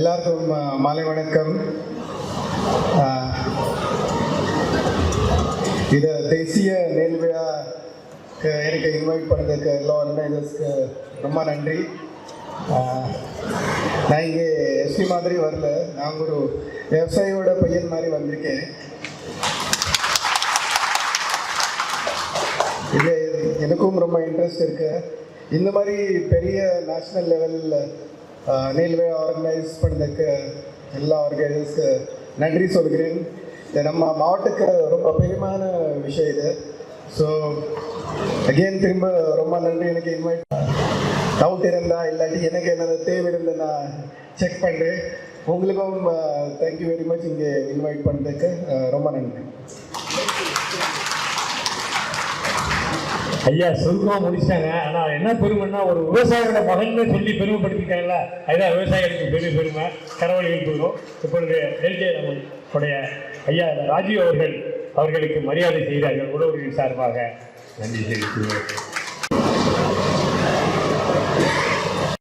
எல்லாருக்கும் மாலை வணக்கம். இது தேசிய நெல் விழாக்கு எனக்கு இன்வைட் பண்ணதுக்கு எல்லா ஆர்கனைசர்ஸ்க்கு ரொம்ப நன்றி. நான் இங்கே எஸ்பி மாதிரி வரல. நான் ஒரு விவசாயியோட பையன் மாதிரி வந்திருக்கேன். இது எனக்கும் ரொம்ப இன்ட்ரெஸ்ட் இருக்கு. இந்த மாதிரி பெரிய நேஷ்னல் லெவலில் நீல்வே ஆர்கனைஸ் பண்ணதுக்கு எல்லா ஆர்கனைசர்ஸ்க்கு நன்றி சொல்கிறேன். இது நம்ம மாவட்டத்துக்கு ரொம்ப பெருமையான விஷயம் இது. ஸோ அகெயின் திரும்ப ரொம்ப நன்றி. எனக்கு இன்வைட் டவுட் இருந்தா இல்லாட்டி எனக்கு என்னது தேவை இருந்தா நான் செக் பண்ணுறேன் உங்களுக்கும் தேங்க்யூ வெரி மச் இங்கே இன்வைட் பண்ணுறதுக்கு ரொம்ப நன்றி. ஐயா சுருக்கமா முடிச்சாங்க ஆனா என்ன பெருமைன்னா ஒரு விவசாயியோட மகன்னு சொல்லி பெருமைப்படுத்திட்டாங்கல்ல அதுதான் விவசாயிகளுக்கு பெரிய பெருமை. கரவழிகள் போகிறோம் இப்பொழுது எல்ஜே நம்முடைய ஐயா ராஜீவ் அவர்கள் அவர்களுக்கு மரியாதை செய்தார்கள். உறவுகளின் சார்பாக. நன்றி தெரிவித்துள்ளோம்